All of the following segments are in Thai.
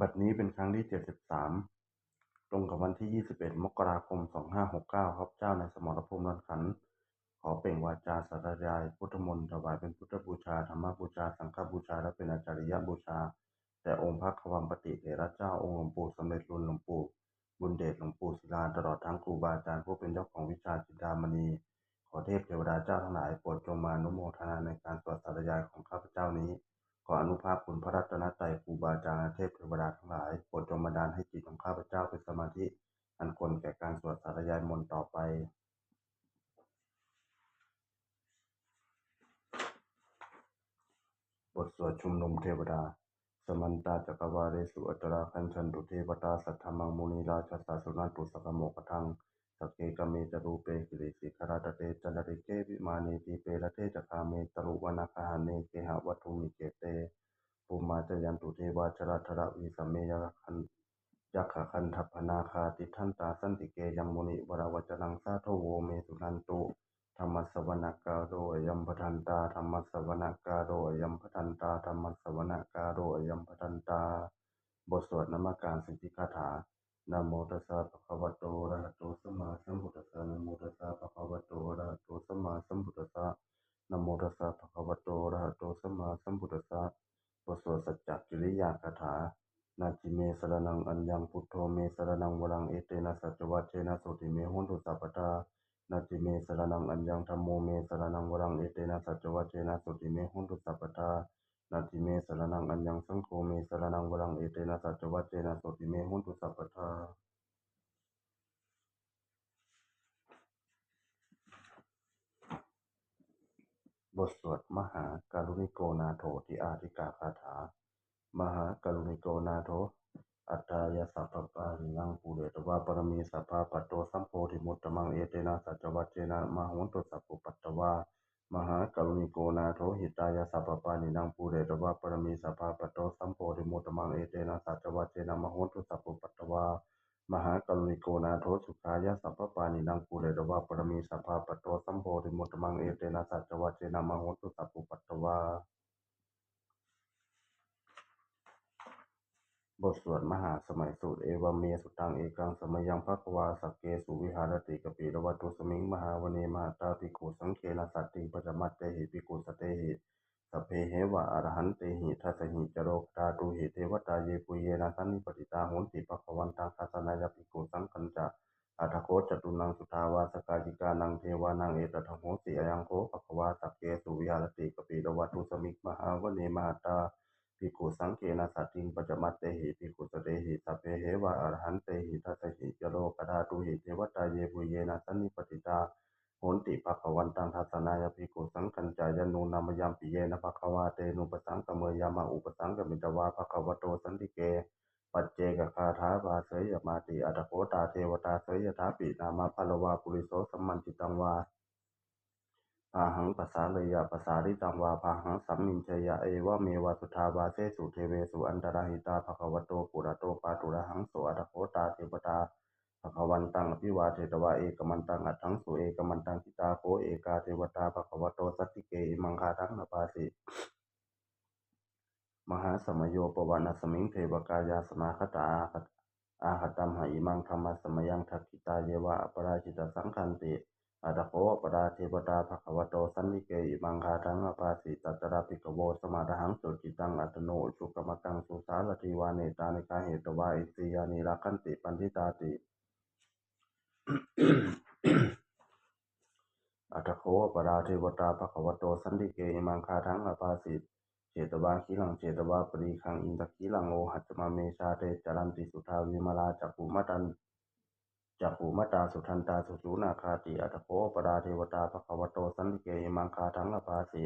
บัดนี้เป็นครั้งที่เจ็ดสิบสามตรงกับวันที่ยี่สิบเอ็ดมกราคมสองห้าหกเก้าข้าพเจ้าในสมรภูมิรันขัน ขอเปล่งวาจาสาธยาย พุทธมนต์ถวายเป็นพุทธบูชาธรรมบูชา สังฆบูชา และเป็นอาจาริยบูชา แต่องค์พระควัมปติเถระเจ้าองค์หลวงปู่สำเร็จรุ่นหลวงปู่บุญเดชหลวงปู่ศิลาตลอดทั้งครูบาอาจารย์ผู้เป็นเจ้าของวิชาจินดามณี ขอเทพเทวดาเจ้าทั้งหลายโปรดจงมานุโมทนาในการสวดสาธยายของข้าพเจ้านี้ ขออนุภาพคุณพระรัตนตรัยครูบาอาจารย์เทพเทวดาทั้งหลายโปรดจงบันดาลให้จิตของข้าพเจ้าเป็นสมาธิ อันควรแก่การสวดสาธยายมนต์ต่อไปบทสวดชุมนุมเทวดา สมันตาจักรวาเลสุอัตราคัญชันตุเทวตาสัทธมังมุนีราชสาสุนันตุสกโมกทัง สกเกกเมจรูเปกิริสิขราตเตจันริเกวิมานีติเประเทจคาเมตรุวนาคาเนเกหวัตถุมิเกเตภูมาจยันตุเทวาชราธระวิสัมเมยคันยักขคันทัพนาคาติทันตาสันติเกยมุนิวราวจนังสาโทโวเมสุนันตุธรรมสวนาการโรยัมปทันตาธรรมสวนาการโรยัมปทันตาธรรมสวนาการโรยัมปทันตา บทสวดนมัการสิทธิคาถา นะโมตัสสะภะคะวะโตอะระหะโตสัมมาสัมพุทธัสสะนะโมตัสสะภะคะวะโตอะระหะโตสัมมาสัมพุทธัสสะนะโมตัสสะภะคะวะโตอะระหะโตสัมมาสัมพุทธัสสะบทสวดสัจจกิริยาคาถา นาจิเมสระนังอัญญังพุทโธเมสระนังวรังเอเตนะสัจวัชเชนะโสติเมหุนตุสัพพทานาจิเมสระนังอัญญังธรรมโมเมสระนังวรังเอเตนะสัจวัชเชนะโสติเมหุนตุสัพพทา นาจิเมสรนังอัญญังสังโฆเมสรนังวรังเอเตนะสัจจวัชเชนะสุติเมหุนตุสัพพทาบทสวดมหาการุณิโกนาโถติอาธิกาคาถา มหาการุณิโกนาโถ อัตตายสัพพปาริยังภูเรตวาปรมีสัพพะปัตโตสัมโพธิมุตตมังเอเตนะสัจจวัชเชนะมหวนตุสัพพุปัตตวา มหากรุณิโกนาโถหิตายาสัพปานินังปูเรตวะปรมีสัพพะปัตโตสัมโพธิมุตมังเอเตนะสัจวัชเจนะมหตุสัพพปัตตวามหากรุณิโกนาโถสุขายาสัพปานินังปูเรตวะปรมีสัพพะปัตโตสัมโพธิมุตมังเอเตนะสัจวัชเจนะมหตุสัพพปัตวา บทสวดมหาสมัยสูตรเอวเมสุตังเอกังสมัยยังภควาสักเกสุวิหารติกปิรวัตุสมิงมหาวเนมหาตาภิกขุสังเคนะสัตติปัจมัตเตหิภิกขุสเตหิสเพเหวะอรหันเตหิทัสหิจโรคตาตุหิเทวตาเยปุเยนะสันนิปติตาโหนติภควันตังทัสนายภิกขุสังคัญจะอัตโคจตุนังสุทาวาสกาจิกานังเทวานังเอตถะโหติอยังโคภควาสักเกสุวิหารติกปิรวัตุสมิงมหาวเนมหาตา ภิกขุสังเกนะสัตติงปัจจมัตเตหิภิกขุสเตหิสัพเพเหวะอรหันเตหิทัสหิจโรกดาตุหิเทวตาเยปุเยนะสันนิปติตาโหนติภควันตังทัสนายภิกขุสังคัญจายนูนามยัมปิเยนะภควาเตนุปสังกเมยามาอุปสังกมิตวาภควโตสันติเกปัจเจกคาถาภาเสยมาติอัตโคตาเทวตาเสยถาปินามาพลวาปุริโสสัมมันจิตังวา พาหังภาษาเลยะภาษาริตังวาพาหังสัมมินเชยะเอวะเมวะสุทาวาเสสุเทเวสุอันตรหิตาภควโตปุระโตปาตุระหังโสอัตโคตาเทวตาภควันตังอภิวาเทตวาเอกมันตังอัตถังสุเอกมันตังทิตาโคเอกาเทวตาภควโตสัตติเกอิมังคาทังนปาสิมหาสมโยปวานาสมิงเทวกายาสมาคตาอาคตอาหตัมหาอิมังธรรมสมยังทักขิตาเยวะอปราชิตสังคันติ อัตโคปราเทวตาภควโตสันนิเกอิมังคาทังอปาสิตัตระปิกโวสมาดหังสุจิตังอัตโนสุกมตังสุสารติวาเนตานิกาเหตวาอิสิยานิรักันติปันทิตาติอัตโคปราเทวตาภควโตสันติเกอิมังคาทังอปาสิเจตวาคิลังเจตวาปรีคังอินทคิลังโอหัจมาเมชาเตจารันติสุทาวิมาลาจักขุมตัน จักขุมตาสุทันตาสุสูนาคาติอัตโคปราเทวตาภควโตสันติเกอิมังคาทังอปาสิ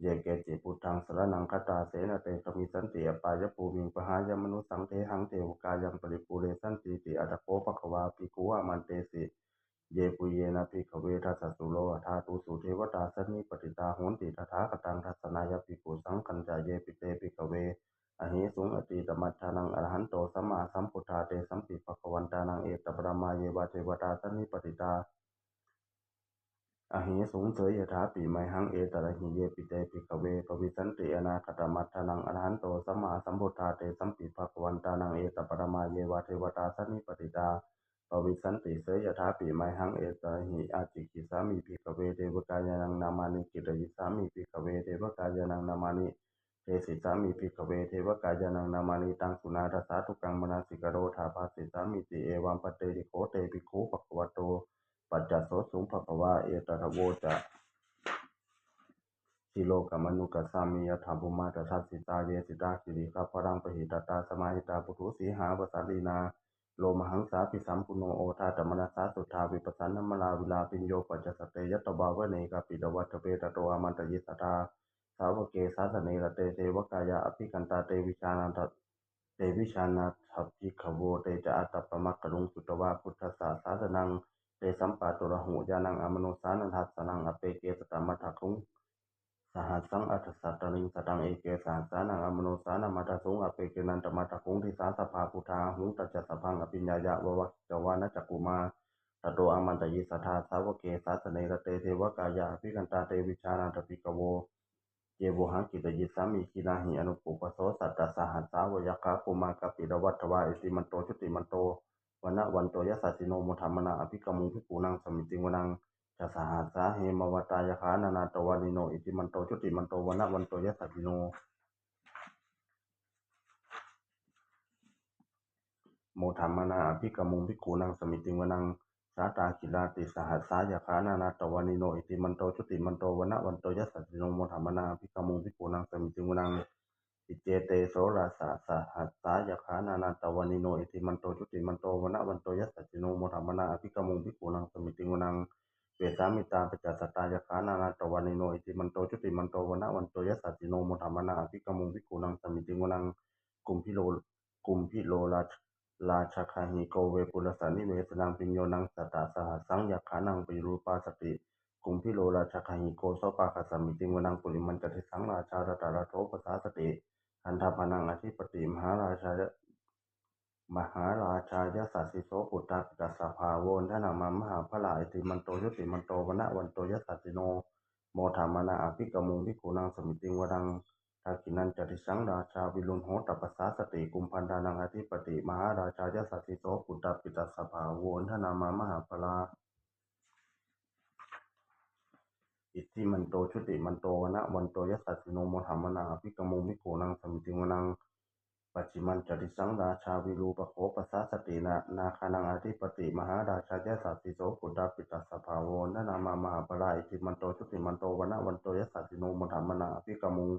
เยเกจิพุทธังสรนังคตาเสนเตกมิสันติอปายภูมิงปหายมนุสังเทหังเทวกายังปริปูเรสันติติอัตโคภควาปิกุวามันเตสิเยปุเยนะภิกเวทัสสะสุโลธาตุสุเทวตาสันนิปติตาโหนติตถาคตังทัสนายภิกุสังคัญจายเยปิเตภิกเว อหิสุงอติตมัชฌานังอรหันโตสัมมาสัมพุทธาเตสัมปิภควันตานังเอตปรมาเยวะเทวตาสันนิปติตาอหิสุงเสยยถาปิไมหังเอตระหิเยปิเตปิกเวปวิสันติอนาคตมัตถนังอรหันโตสัมมาสัมพุทธาเตสัมปิภะควันตานังเอตปรมาเยวะเทวตาสันนิปติตาปวิสันติเสยยถาปิไมหังเอตระหิอาจิกิสามิภิกเวเทวกายานังนามานิกิตยิสามิภิกเวเทวกายานังนามานิ เทสิสามิภิกเวเทวกายานังนามานิตังสุนาทสาทุกังมนาสิกโรธาภาสิสามิติเอวัมปเตติโคเตปิโคปะควะโต ปัจจัสโสสุงภควาเอตระโวจะชิโลกมนุกัสสามิยถาภุมาตทัสสิตาเยสิตาคิริคัพพรังปหิตตาสมาหิตาปุถุสีหาวสาลีนา โลมหังสาปิสัมปุโนโอทาตมนัสสาสุทาวิปัสสนมลาวิลาปิญโยปัจจสเตยตบาวเนกาปิดวัตเปตโตอามันตยิสตา สาวเกสาสเนรเตเทวกายาอภิกันตาเตวิชานันตเตวิชานาทัพพิขโวเตจะอัตตปมักกรุงสุตวาพุทธสาสาสนังเตสัมปาตุระหูยานังอมโนสานันทัสนังอเปเกสตามัทคุงสหัสังอัตสัตตลิงสตังเอเกสหัสานังอมโนสานามัทสุงอเปเกนันตมัทคุงทิสาสภาพุทธาหุงตัจจสพังอภิญญายะววัจวานะจักกุมาตโตอามันตยิสัทธาสาวเกสาสเนรเตเทวกายาอภิกันตาเตวิชานันตปิกโว เยโวหังกิตยิสามีกินาหิอนุปุปโสสัตตสหัสสาวยคาปุมากปิดวัตวาอิติมันโตชุติมันโตวันนะวันโตยสัสสิโนมุธรรมนาอภิกมุงพิปูนังสมิติวนังจะสหัสสาเหมวตายคานานาตวานิโนอิติมันโตชุติมันโตวันนะวันโตยสัสสิโนโมธัมมนาอภิกมุงพิกูนังสมิติวนัง สาตากิลาติสหัสสายาคานานาตวานิโนอิติมันโตชุติมันโตวนะวันโตยัสสิโนโมธัมมนาอภิกมุงพิกูนังสมิติวนังอิเจเตโสราสาสหัสสายาคานานาตวานิโนอิติมันโตชุติมันโตวนะวันโตยัสสิโนโมธัมมนาอภิกมุงพิกูนังสมิติวนังเวสามิตาปจัสตายาคานานาตวานิโนอิติมันโตชุติมันโตวนะวันโตยัสสิโนโมธัมมนาอภิกมุงพิกูนังสมิติวนังกุมพิโลกุมพิโลรา ราชคาหิโกเวปุรสานิเวสนังปิญโยนังสตตาสหสังยักขานังปิรูปาสติกุมพิโลราชคาหิโกโสปาคสมิติวนังปุริมันจติสังราชาตตาราโทปสาสติคันธพนังอธิปติมหาราชายมหาราชายสัสสิโสปุตตะกัสสภาโวนทนามามหาพระลาอิติมันโตยุติมันโตวนะวันโตยสัสสิโนโมธรรมนาอภิกมุงพิกุนังสมิติวดัง ทากินันจติสังราชาวิลุนโหตัปปสาสติกุมพันธานังอธิปติมหาราชายสัสสิโสปุตตปิตัสภาโวนทนามามหาพลาอิทธิมันโตชุติมันโตวนะวันโตยัสสสิโนโมธัมมนาภิกมุงมิโกนังสมิติวนังปัจจิมันจติสังราชาวิรูปโขปสาสตินานาคานังอธิปติมหาราชายสัสสิโสปุตตปิตัสภาวนทนามามหาพลาอิทธิมันโตชุติมันโตวนะวันโตยัสสสิโนโมธัมมนาภิกมุง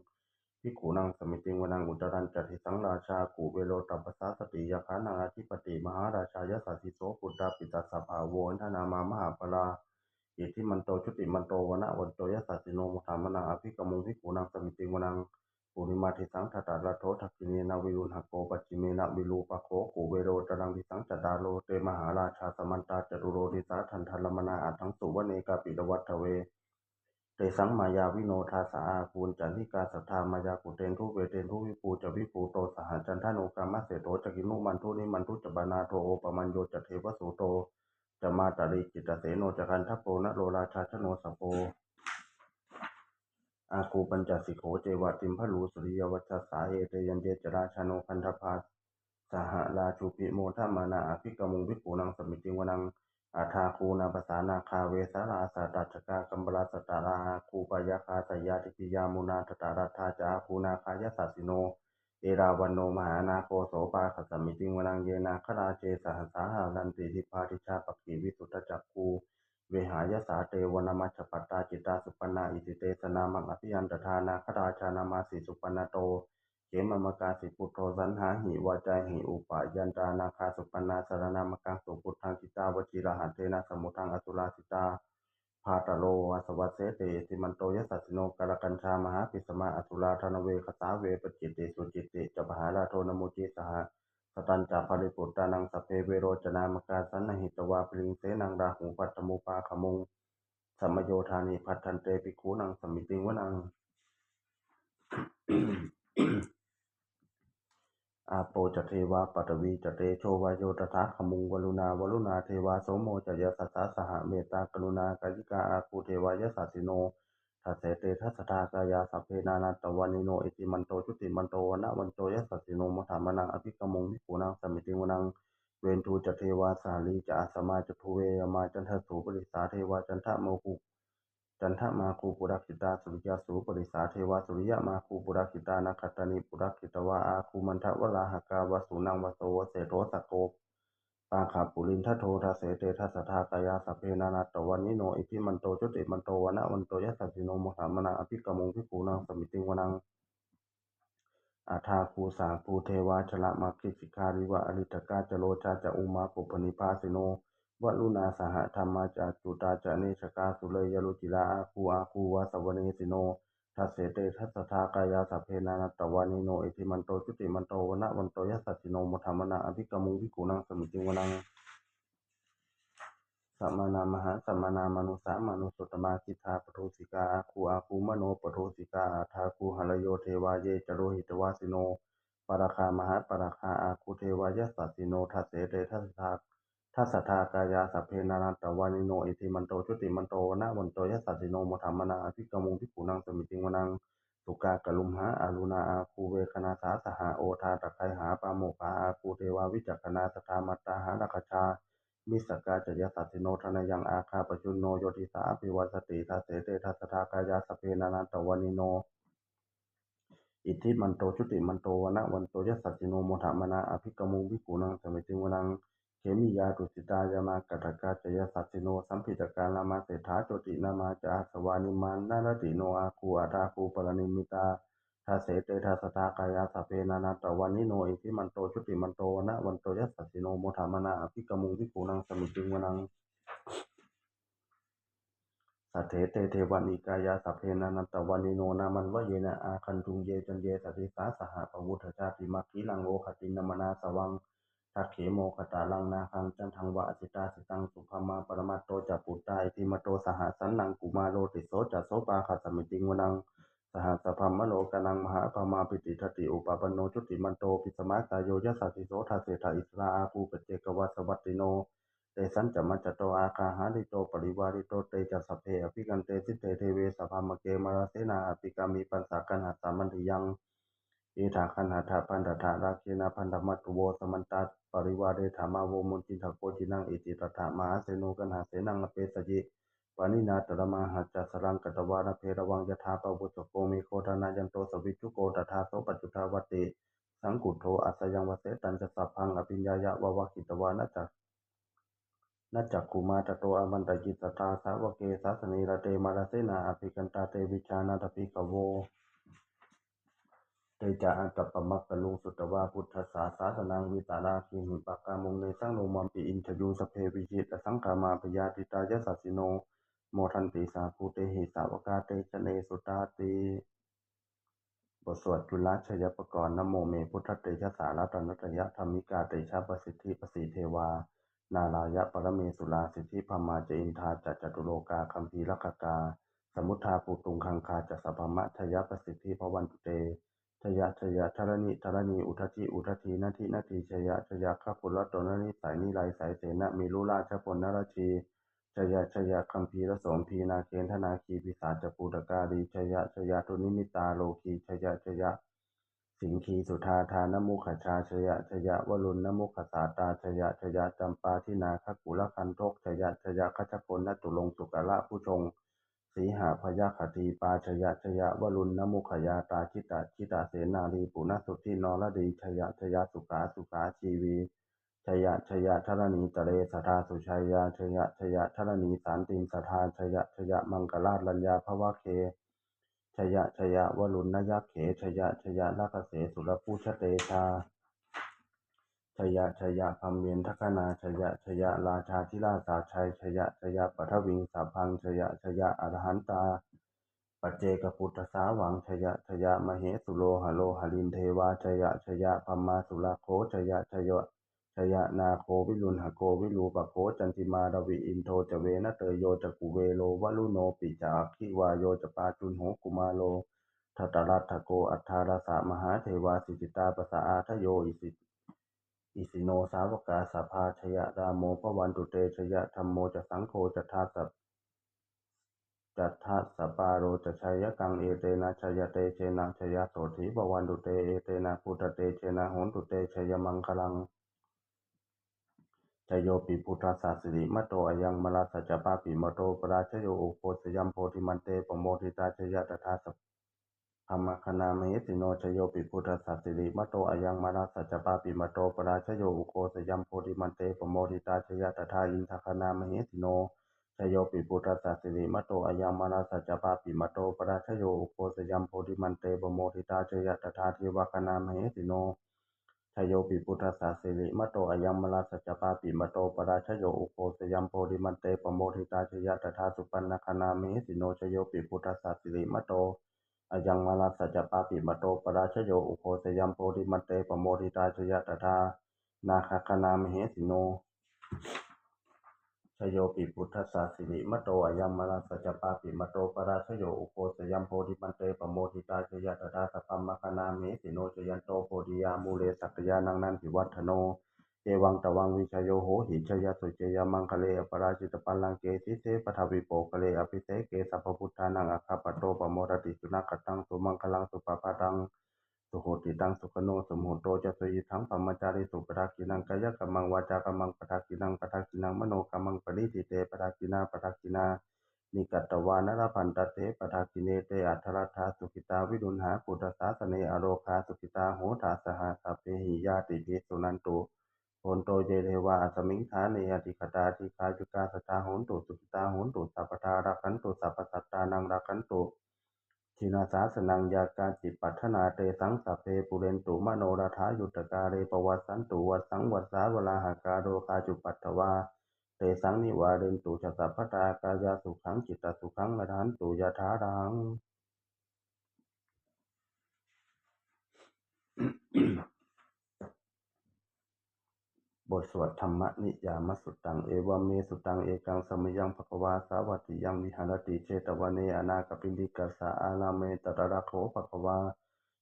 พิกขุนังสมิติงวนังอุตรันจติสังราชากุเวโรตัปสาสติยาคานังอธิปติมหาราชายสัสสิโสปุตตปิตัสสะภาโวนทนามามหาปลาอิทิมันโตชุติมันโตวนะวันโตยสัสสิโนมุธรรมนังอภิกมุงพิกขุนังสมิติงวนังปุริมาทิสังทัตตาระโททักขิเนนาวิรุณหโกปัจจิเมนะวิรูปะโคกุเวโรตรังทิสังจดาโลเตมหาราชาสมันตาจตุโรทิสาทันทัลมนาอัทังสุวเนกาปิดวัตเว เตสังมายาวิโนทาสาอาคูลจันทิกาสัทธามายากุเตนทุเวเตนทุวิปูจะวิปูโตสหัจันทานุกามะเสโตจะกินุมันทุนิมันทุจบานาโทโอปมัญโยจะเทวสุโตจะมาตริจิตเสโนจะกันทัพโปนะโลราชาชโนสโปอาคูปัญจสิโขเจวะติมพลูสุริยวัชสาเอเตยันเจจราชโนคันธพาสหราชูปิโมทัมมานาอภิกมุงวิปูนังสมิติวนัง อาทาคูนาภาษานาคาเวสาราสาตัชกากัมบลาสตาราคูปยาคาสยาติปิยามุนาทตารัทธาจาคูนาคายสัสสิโน เอราวันโนมหานาโคโสปาขสมิติงวนังเยนาคราเจสหัสสาหารันติทิพาทิชาปกีวิสุทธจักคูเวหายสาเตวนามัชปัตตาจิตตาสุปนาอิติเตสนามังอภิยันตทานาคราชานามาสิสุปปนโต เขมมกาสิพุโธสันหาหิวาจาหิอุปายันตานาคาสุปนาสารนามกังสุพุทธังกิตาวชิรหันเทนะสมุทังอสุราสิตาพาตโลวาสวัสเสเตติมันโตยสัสิโนกาลกัญชามหาปิสมาอสุราธนเวคสาเวปจิตติสุจิตติจปหาราโทนโมจิสหะสตันจาภริปุตตานังสเพเวโรจนามกาสันนหิตวาปริงเสนังราหูปัตมุปาขมุงสัมมโยธานิพัทันเตปิคูนังสมิติงวนัง อาโปจเทวาปัตวีจเตโชวายโยตถาขมุงวลุณาวลุณาเทวาโสโมจยสัสสะสหเมตตากรุณากายิกาอาคูเทวายสัสสิโนทัสเสเตทัสสทากายาสัพเพนานัตวันิโนอิติมันโตจุติมันโตวนะวันโตยสัสสิโนมถามานังอภิกมงวิปูนังสมิติวนังเวนทูจเทวาสาลีจะอาสมาจทุเวมาจันทสูปริสาเทวาจันทโมกุ จันทมาคูปุรักิตาสุริยาสูปริสาเทวาสุริยมาคูปุรักิตานาคตานิปุรักิตวาอาคูมันทวลาหกาวสุนังวโสวเสโทสโกปาขาปุรินทโททาเสเตทัสทากายาสเพนานาตวันนิโนอิทิมันโตจุติมันโตวนะวันโตยัสสสิโนมหามนาอภิกมงพิปูนังสมิติงวนังอาทาภูสาภูเทวาชละมาคิสิการิวะอริตกาจโลชาจะอุมาปุปนิพาสิโน วลุนาสหธรรมาจาจุตาจเนชกาสุเลยยลุจิลาอาคูอาคูวาสวเนสิโนทัสเสเตทัสสทากายาสัพเพนานัตวานิโนอิทิมันโตจุติมันโตวนะวันโตยัสสสิโนมุธรรมนาอภิกมุงวิกุนังสมิติวนังสัมมนามหาสัมมนามนุสามานุสุตมาคิทาปโทสิกาอาคูอาคูมโนปโทสิกาอาทาคูหรโยเทวาเยจโรหิตวาสิโนปราคามหาปราคาอาคูเทวายสสสิโนทัสเสเตทัสสะ ทัสสะทากายาสัพเพนานัตวานิโนอิทิมันโตชุติมันโตนะวันโตยัสสสิโนมธรรมนาอภิกมุงพิปุนังสมิติงวนังสุกากะลุมหาอารุณาอาคูเวคณาสาสหาโอทาตะไคหาปาโมกาอาคูเทวาวิจักขณาสทามัตตาหารักชา มิสกาจยสัติโนทนายังอาคาปจุนโนโยติสาอภิวัสติทัสเสเตทัสทากายาสเพนานันตวานิโน อิทธิมันโตชุติมันโตวนะวันโตยัสสสิโนโมทามนาอภิกมุงวิกูนังสมิติวนัง เขมิยาตุสิตายามากัตกาจยสัสิโน สัมพิตกานามาเศรษฐาโจตินามาจาสวานิมานนารติโนอาคูอาตาคูปรณิมิตาทัสเสเตทัสสทากายาสเพนานันตวานิโนอิทิมันโตชุติมันโตนะวันโตยัสสสิโนโมทามนาอภิกมุงวิกูนังสมิติวนังสัทเถเตเทวานิกายาสัพเพนานันตวานิโนนามันวะเยนะอาคันตุงเยจันเยสติสาสหปวุฒชาติมัคคีลังโอคตินนมนาสวัง ทักเขโมคตาลังนาคังจันทังวะสิตาสิตังสุภามาปรมัตโตจัปุตตาอิติมโตสหสันนังกุมาโรติโสจัสโสปาคัสมิติงวนังสหัสพัมมโลกนังมหาปมาปิติทติอุปปันโนจุติมันโตปิสมากายโยยัสสติโสทัสเสทาอิสราอาภูปเจกวัสวัติโนเตสันจะมัจจโตอาคาหาริโตปริวาริโตเตจะสเพอภิกันเตสิเตเทเวสภามเกมาราเสนาอภิกามีปัสสะกันหัสามันติยัง อิทาคันหัตถะพันธะราเคนะพันธมัตตุโวสมันตัสปริวาเรธามาโวมุนจินทโกจินังอิจิตถามาเสโนกันหาเสนังอเปสยิปานินาตระมาหัจจสรังกตวานเพระวังยถาปวุสโกมิโคทานายันโตสวิจุโกตถาโสปัจจุทาวติสังกุโทอัสยังวเสตันจะสัพพังอภิญญายะวะวะกิตวานะจักนัจจคุมาตโตอมันตจิตตาสาวเกสาสนีระเตมาราเสนาอภิกันตาเตวิชานาตภิกโว เตจาอันตปมักกะลุงสุตวาพุทธศาสาสนังวิตาราคิหิปากามุงเนสังโนมัมปิอินทยูสเพวิจิตสังขามาพยาติตายสัสสิโน โมทันติสาภูเตหิสาวกาเตชะเนสุตาติบทสวดจุลชยปกรณ์นโมเมพุทธเตชะสารัตนตยะธรรมิกาเตชะประสิทธิประสีเทวา นาลายะปรเมสุลาสิทธิพมาจอินทาจัจจตุโลกาคัมภีรคกา สมุทาปุตุงคังคาจัสพมะชยประสิทธิพวันตุเต ชยะชยะธรณีธรณีอุทจิอุทธีนาทินาทีชยะชยะข้าพุรัตโตนะนิสายนิไลสายเสนะมีลุราชพลนรชีชยะชยะคัมภีรสมพีนาเคนธนาคีพิสาจปูตการีชยะชยะตุนิมิตาโลคีชยะชยะสิงคีสุธาทานมุขชาชยะชยะวรุณนมุขสาตาชยะชยะจำปาทินาคกุลคันทกชยะชยะคัจพลนตุลงสุกละผู้ชง สีหาพยาคตีปาชยะชยะวรุณนมุขยาตาชิตาชิตาเสนาลีปุณสุทธินรดีชยะชยะสุขาสุขาชีวีชยะชยะธรณีตะเลสทาสุชัยยาชยะชยะธรณีสานตินสทาชยะชยะมังกลาลัญญาภวะเคชยะชยะวรุณนยักเขชยะชยะลักเสสุรปูชเตชา ชยะชยะพัมเมียนทัคนาชยะชยะราชาธิราชาชัยชยะชยะปัทวิงสาพังชยะชยะอรหันตาปัจเจกพุทธสาวังชยะชยะมเหสุโลหโลหลินเทวาชยะชยะพัมมาสุลาโคชยะชยะชยะนาโควิรุณหโกวิรูปโคจันติมาดวิอินโทจเวนะเตโยจกุเวโลวลุโนปิจาคิวาโยจปาจุนโหกุมาโลทัตรัตโกอัฏฐารสะมหาเทวาสิจิตาปสสะอาทโยอิสิต อิสิโนสาวกาสัพพาชยรามโมภวันตุเตชยะธัมโมจะสังโฆจะทาสัพจัตถะสปาโรจะชัยกังเอเตนะชัยเตเชนะชยโสถีภวันตุเตเอเตนะพุทธเตเชนะโหนตุเตชยมังคลังชโยปิพุทธสสสิริมะโตอยังมรัสสะจปาปิมะโตปราชโยโอโคสยัมโพธิมันเตปโมทิตาชยตถาสัพ ธรรมคณามเหสิโนชโยปิพุทธสัสสิริมโตอะยังมรัสสะจปาปิมโตปราชโยอุโคสยัมโพธิมันเตปโมทิตาชยตถาอินทคณามเหสิโนชโยปิพุทธสัสสิริมโตอะยังมรัสสะจปาปิมโตปราชโยอุโคสยัมโพธิมันเตปโมทิตาชยตถาเทวคณามเหสิโนชโยปิพุทธสัสสิริมโตอะยังมมลาสัจปาปิมโตปราชโยอุโคสยัมโพธิมันเตปโมทิตาชยตถาสุปันนคนามิสิโนชโยปิพุทธสัสสิริมโต อยังมาลาสัจปาปิมะโตปราชโยอุโคสยัมโพธิมันเตปโมทิตาชยตถานาคคนามิสิโนชโยปิพุทธสสสิริมะโตอยังมมลาสัจปาปิมะโตปราชโยอุโคสยัมโพธิมันเตปโมทิตาชยตถาสัพพมคนามิสิโนชยันโตโพธิยามูเลสักยานังนันทิวัฒโน เอวังตวังวิชโยโหหิชยสุเจยมังคะเลอปราชิตปัลลังเกสิเสปทวิโปคะเลอภิเสเกสัพพุทธานังอคคปโตปโมรติสุนักตังสุมังคลังสุปปาตังสุโหติตังสุขโนสมุโตจะสยิทังปัมมจาริสุปทากินังกายกรรมังวาจากรรมังปทากินังปทากินังมโนกรรมังปริทิเตปทากินาปทากินานิกัตตวานรพันตเตปทากิเนเตอัทรัตาสุขิตาวิรุณหาปุตตสาสเนอโรคาสุขิตาโหทาสหาสเพหิยาติภิสุนันตุ โหนโตเยเทวาสมิงคาเนอติคตาติคาจุกาสตาโหนตุสุขิตาโหนตุสัพพทารักันตุสัพพสัตตานังรักันตุชินาสาสนังยากาจิปัฏนาเตสังสัพเพปุเรนตุมโนราธายุตกาเรปวัสสันตุวัสสังวัสสาวลาหากาโรคาจุปัตถวาเตสังนิวาเรนตุชะสัพพตากายาสุขังจิตตสุขังละทันตุยะถารัง บทสวดธรรมนิยามสุตัง เอวเมสุตัง เอกังสมยังภควาสาวัติยังวิหารติเชตวันเนอนาคปินดิกัสสะอาลาเมตตระโขภควา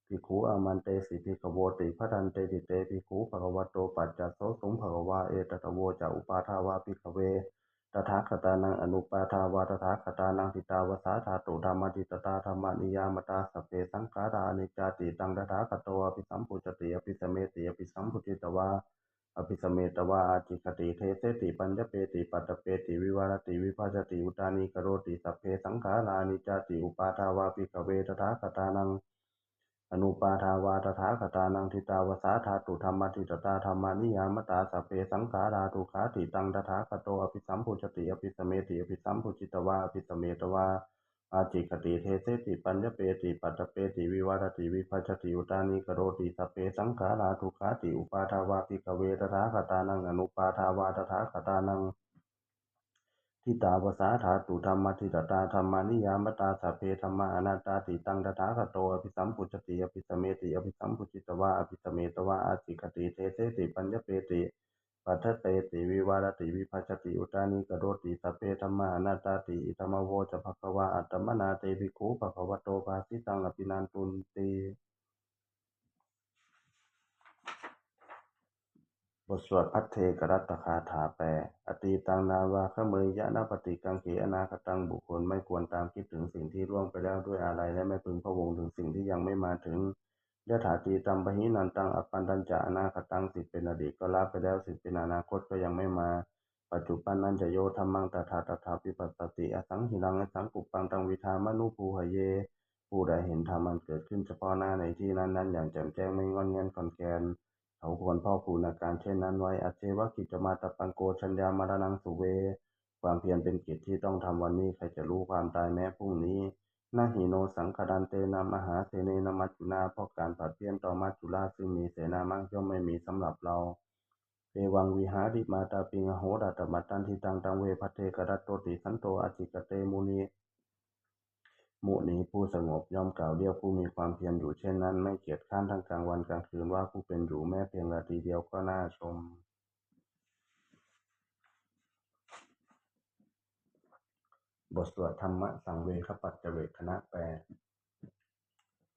ภิกขุอามันเตสิภิกขโวติพัทันเตติเตภิกขุภควโตปัจจโสสงภควาเอตตะโวจะอุปาทาวาภิกเวตถาคตานังอนุปาทาวาตถาคตานังทิตาวสาธาตุธรรมติตตาธรรมนิยามตาสเพสังขารานิจาติตังตถาคตโตอภิสัมพุจติอภิสเมติอภิสัมพุจิตวา อภิสเมตวาอาจิคติเทเสติปัญญเปติปัตเปติวิวารติวิภาจติอุตานิกโรติสัพเพสังขารานิจติอุปาทาวาปิกเวตถาคตานังอนุปาทาวาตถาคตานังทิตาวสาธาตุธรรมทิตตาธรรมานิยามตาสัพเพสังขาราทุขาติตังตถาคโตอภิสัมพุจติอภิสเมติอภิสัมพุจิตวาอภิสเมตวา อาจิคติเทเสติปัญญเปติปัตตเปติวิวารติวิภัชติอุตานิกโรติสเพสังขาราทุขาติอุปาทาวาปิกเวตถาคตานังอนุปาทาวาตถาคตานังทิตาวสาธาตุธรรมทิตตาธรรมานิยามตาสเพธรรมานัตาติตังตถาคโตอภิสัมพุจติอภิสเมติอภิสัมพุจิตวาอภิสเมตวาอาจิคติเทเสติปัญญเปติ ปัทถเปติวิวารติวิภัชติอุตานิกโรติสเพธรรมานัตาติอิธรรมโวจะภควาอัตมนาเตภิกขุภควโตภาสิตังอภินันตุนติบทสวดพัทเทกรัตคาถาแปลอตีตังนาวาขเมยยะนาปฏิกังเขอนาคตังบุคคลไม่ควรตามคิดถึงสิ่งที่ล่วงไปแล้วด้วยอะไรและไม่พึงพะวงถึงสิ่งที่ยังไม่มาถึง ยะถาตีตัมปหินันตังอปันตัญจะอนาคตังสิเป็นอดีตก็ลาไปแล้วสิเป็นอนาคตก็ยังไม่มา ปัจจุบันนันจะโยธรรมังตถาตถาปิปัสสติอสังหิรังอสังกุปปังตังวิธามนุภูหเย ผู้ใดเห็นธรรมันเกิดขึ้นเฉพาะหน้าในที่นั้นนั้นอย่างแจ่มแจ้งไม่งอนเงียนคอนแกนเขาควรพ่อคูณอาการเช่นนั้นไว้อาเจวะกิจมาตปังโกชัญญามารนังสุเว ความเพียรเป็นกิจที่ต้องทำวันนี้ใครจะรู้ความตายแม้พรุ่งนี้ นาหิโนสังคดันเตนามหาเสเนนมัจจุนาเพราะการผัดเพี้ยนต่อมัจจุราซึ่งมีเสนามากย่อมไม่มีสำหรับเราเอวังวิหาริมาตาปิงโหดัตมัตันทิตังตังเวพัเทกรัตโตติสันโตอจิกเตมุนีมุนีผู้สงบย่อมกล่าวเรียกผู้มีความเพียรอยู่เช่นนั้น ไม่เกียจข้านทั้งกลางวันกลางคืนว่าผู้เป็นอยู่แม้เพียงนาทีเดียวก็น่าชม บทสวดธรรมะสังเวคปัจจเวคคณะแปล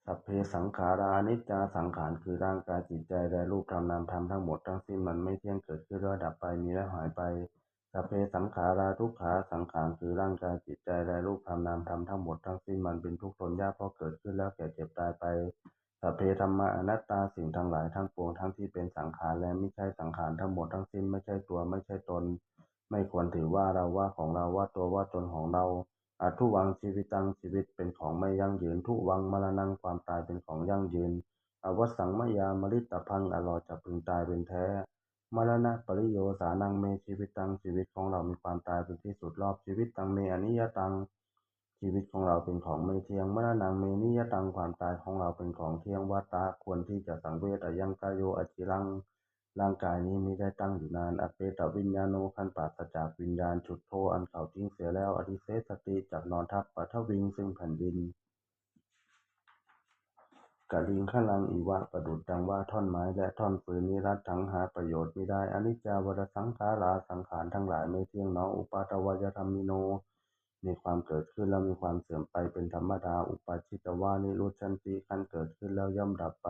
สัพเพสังขารานิจจาสังขารคือร่างกายจิตใจและรูปธรรมนามธรรมทั้งหมดทั้งสิ้นมันไม่เที่ยงเกิดขึ้นแล้วดับไปมีแล้วหายไปสัพเพสังขาราทุกขาสังขารคือร่างกายจิตใจและรูปธรรมนามธรรมทั้งหมดทั้งสิ้นมันเป็นทุกข์ทนยากเพราะเกิดขึ้นแล้วแก่เจ็บตายไปสัพเพธรรมะอนัตตาสิ่งทั้งหลายทั้งปวงทั้งที่เป็นสังขารและไม่ใช่สังขารทั้งหมดทั้งสิ้นไม่ใช่ตัวไม่ใช่ตน ไม่ควรถือว่าเราว่าของเราว่าตัวว่าตนของเราอาทุวังชีวิตังชีวิตเป็นของไม่ยั่งยืน ทุวังมรณังความตายเป็นของยั่งยืนอวสังมยามริตพังอรอจะพึงตายเป็นแท้ มรณะปริโยสานังเมชีวิตตังชีวิตของเรามีความตายเป็นที่สุดรอบชีวิตตังเมอนิยตัง ชีวิตของเราเป็นของไม่เที่ยงมรณะเมนิยตังความตายของเราเป็นของเที่ยงวัตตะควรที่จะสังเวชอายังกายโยอจิรัง ร่างกายนี้ไม่ได้ตั้งอยู่นานอเปตวิญญาโนขันปราศจากวิญญาณฉุดโทอันเขาทิ้งเสียแล้ว อธิเสสติจักนอนทับปัทวิงซึ่งแผ่นดินกะลิงขลังอีวะประดุจดังว่าท่อนไม้และท่อนฟืนนิรัตถังหาประโยชน์ไม่ได้อนิจจาวรสังขาราสังขารทั้งหลายไม่เที่ยงเนออุปาทวายธรรมิโน มีความเกิดขึ้นแล้วมีความเสื่อมไปเป็นธรรมดา อุปาชิตวานิรุชันติขันเกิดขึ้นแล้วย่อมดับไป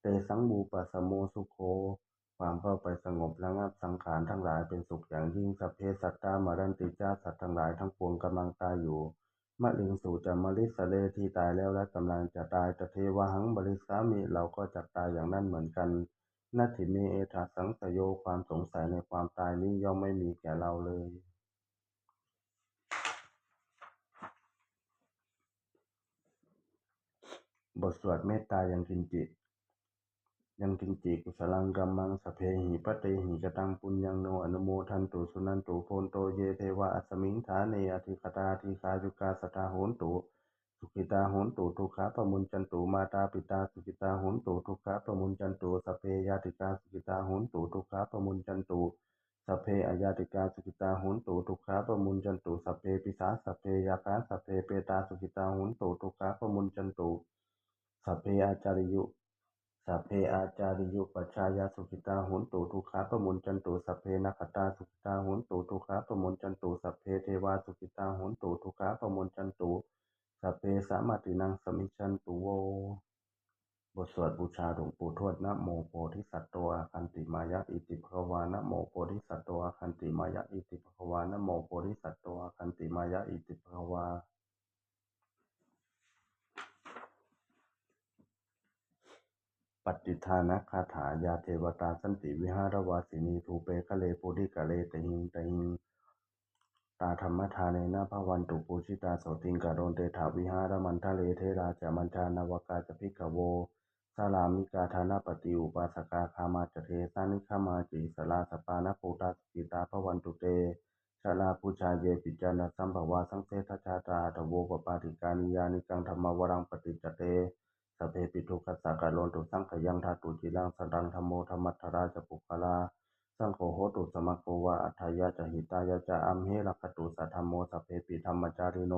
เตสังบูปัสสโมสุโค ความเข้าไปสงบระงับสังขารทั้งหลายเป็นสุขอย่างยิ่งสัพเพสัตตามารันติจ้าสัตว์ทั้งหลายทั้งปวงกำลังตายอยู่มะลิงสู่จะมลิสเลที่ตายแล้วและกำลังจะตายตะเทวหังบริสามิเราก็จะตายอย่างนั้นเหมือนกันนัตถิเมเอถาสังสโยความสงสัยในความตายนี้ย่อมไม่มีแก่เราเลยบทสวดเมตตายังกินจิต ยังกินจิกุสลังกัมมังสเพหิปะเตหิกตังปุญญังโนอนุโมทันตุสุนันตุโพนโตเยเทวะอัสมิงฐานเนอธิคตาธิคายุกาสตาโหนตุสุขิตาโหนตุทุกขาปมุญจันตุมาตาปิตาสุขิตาโหนตุทุกขาปมุญจันตุสเพยาติกาสุขิตาโหนตุทุกขาปมุญจันตุสเพอายาติกาสุขิตาโหนตุทุกขาปมุญจันตุสเพปิสาสเพยาคาสเพเปตาสุขิตาโหนตุทุกขาปมุญจันตุสเพอาจาริยุ สัพเพอาจาริยุปชายาสุขิตาหุนตุทุกขาประมุนจันตุสัพเพนักตาสุขิตาหุนตุทุกขาประมุนจันตุสัพเพเทวาสุขิตาหุนตุทุกขาประมุนจันตุสัพเพสามาตินังสมิชันตุโวบทสวดบูชาหลวงปู่ทวดนะโมโพธิสัตว์ตัวอาคันติมายะอิติภควานะโมโพธิสัตว์ตัวอาคันติมายะอิติภควานะโมโพธิสัตว์ตัวอาคันติมายะอิติภควา ปฏิทานคาถายาเทวตาสันติวิหารวาสินีทูเปคะเลปุริกะเลตหิงตหิงตาธรรมทาเนนะภวันตุปูชิตาโสติงกะโรนเตถาวิหารมันทะเลเทราจามันชานาวกาจพิกโวสารามิกาธานาปฏิอุปาสกาคามาจเทสานิคามาจิสลาสปานปูตาสกิตาภวันตุเตชาลาปูชาเยปิจานะสัมภวาสังเสทชาตาตโวปปาติกานิยานิกังธรรมวรังปฏิจเต สพเพปิทุกัสสะกะโลนตุสังขยังธาตุจิลังสันตังธรรมโมธรรมัทราชปุคลาสังโฆโหตุสมะโกวะอัฏฐายะจะหิตายะจะอัมเหรักตุสัทธรมโมสพเพปิธรรมจาริโน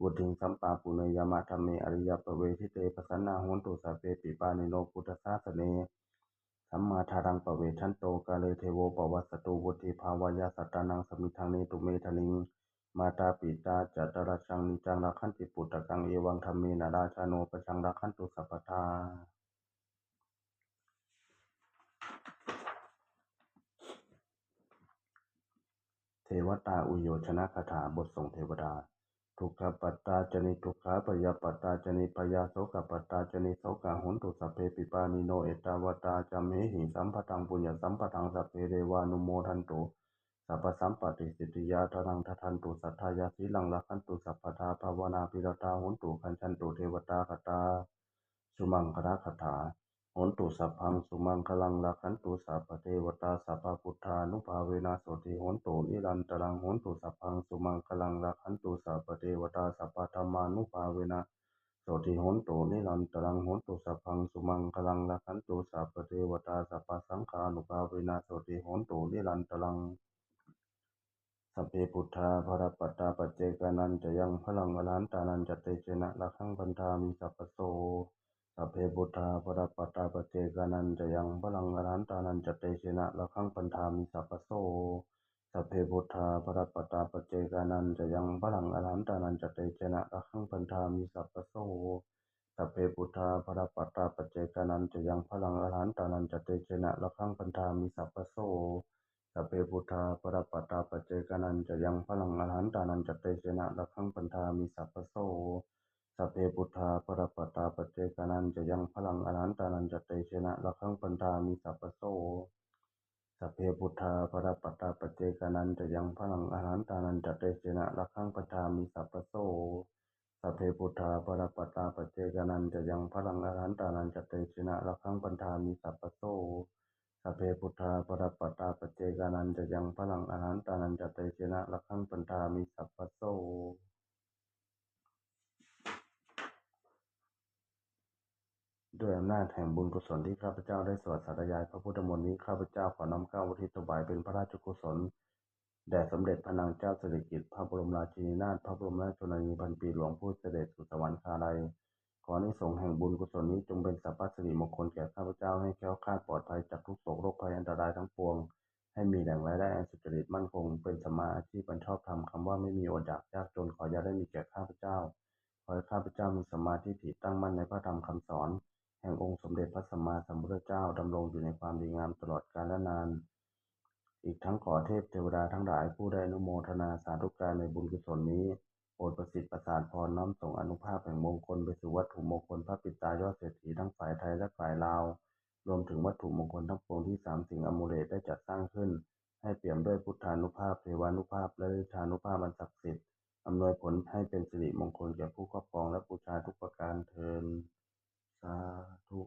วุติงสัมปาปุเนยมะธรรมเมอริยปเวทิเตปสันนาโหนตุสพเพปิปานิโนพุทธสาสเนสัมมาทารังปเวชันโตกาเลเทโวปวัสตุวุติภาวยาสัตตานังสมิทังเนตุเมทนิง มาตาปิตาจัตราชังนิจังรักขันติปุตตะกังเอวังธรรมเมนาราชาโนปชังรักขันตุสัพพทาเทวตาอุโยชนะคาถาบทส่งเทวดา ทุกขปัตตาจนิทุกขาปยาปัตตาจนิปยาโสกปัตตาจนิโสกาหุนตุสัพเพปิปานิโนเอตาวตาจามหิสัมปทังปุญญสัมปทังสัพเพเรวานุโมทันตุ สัพพสัมปติสิทธิยาทรังทัทันตุสัทธายาสีลังลักขันตุสัพพทาภาวนาปิรตาหุนตุคันชันตุเทวตาคตาสุมังคลาคถาโหนตุสัพพังสุมังคลังลักขันตุสัพพเทวตาสัพพพุทธานุภาเวนะสติโหนตุนิรันตรังโหนตุสัพพังสุมังคลังลักขันตุสัพพเทวตาสัพพธรรมานุภาเวนะสติโหนตุนิรันตรังโหนตุสัพพังสุมังคลังลักขันตุสัพพเทวตาสัพพสังฆานุภาเวนะสติโหนตุนิรันตรัง สัพเพพุทธาภรปัตตาปัจเจกานันจะยังพลังอรหันตานันจะเตชนะละขังพันธามิสัพโสสัพเพพุทธาภรปัตตาปัจเจกานันจะยังพลังอรหันตานันจะเตชนะละขังพันธามิสัพโสสัพเพพุทธาภรปัตตาปัจเจกานันจะยังพลังอรหันตานันจะเตชนะละขังพันธามิสัพโสสัพเพพุทธาภรปัตตาปเจกานันจะยังพลังอรหันตานันจะเตชนะละขังพันธามิสัพพโส สัพเพพุทธาภรปัตตาปเจกานันจะยังพลังอรหันตานันจะเตชนะละขังพันธามิสัพพโสสัพเพพุทธาภรปัตตาปเจกานันจะยังพลังอรหันตานันจะเตชนะละขังพันธามิสัพพโสสัพเพพุทธาภรปัตตาปเจกานันจะยังพลังอาหารตานันจะเตชนะละขังปทามิสัพพโสสัพเพพุทธาภรปัตตาปเจกานันจะยังพลังอาหารตานันจะเตชนะละขังปทามิสัพพโส สัพเพพุทธาภรปตาปเจกานันจะยังพลังอาหารตานันจะเตเชนะละขังปทามิสัพพโสด้วยอำนาจแห่งบุญกุศลที่ข้าพเจ้าได้สวดสาธยายพระพุทธมนต์นี้ข้าพเจ้าขอน้อมเก้าอุทิศถวายเป็นพระราชกุศลแด่สมเด็จพระนางเจ้าสิริกิติ์พระบรมราชินีนาถพระบรมราชชนนีพันปีหลวงผู้เสด็จสู่สวรรคาลัย ขออนิสงส์แห่งบุญกุศลนี้จงเป็นสัพพสิริมงคลแก่ข้าพเจ้าให้แคล้วคลาดปลอดภัยจากทุกโศกโรคภัยอันตรายทั้งปวง ให้มีแหล่งรายได้อันสุจริตมั่นคง เป็นสมมาอาชีพอันชอบธรรมคำว่าไม่มีอดอยากยากจนขออย่าได้มีแก่ข้าพเจ้า ขอให้ข้าพเจ้ามีสมมาธิถิตั้งมั่นในพระธรรมคำสอน แห่งองค์สมเด็จพระสัมมาสัมพุทธเจ้าดำรงอยู่ในความดีงามตลอดกาลนาน อีกทั้งขอเทพเทวดาทั้งหลายผู้ได้นุโมทนาสาธุการในบุญกุศลนี้ โปรดประสิทธิ์ประสาทพรน้อมส่งอนุภาพแห่งมงคลไปสู่วัตถุมงคลพระปิตายอดเศรษฐีทั้งฝ่ายไทยและฝ่ายลาว รวมถึงวัตถุมงคลทั้งปวงที่สามสิ่งอมูเลตได้จัดสร้างขึ้น ให้เปี่ยมด้วยพุทธานุภาพเทวานุภาพและฤทธานุภาพอันศักดิ์สิทธิ์อำนวยผลให้เป็นสิริมงคลแก่ผู้ครอบครองและบูชาทุกประการเทินสาธุ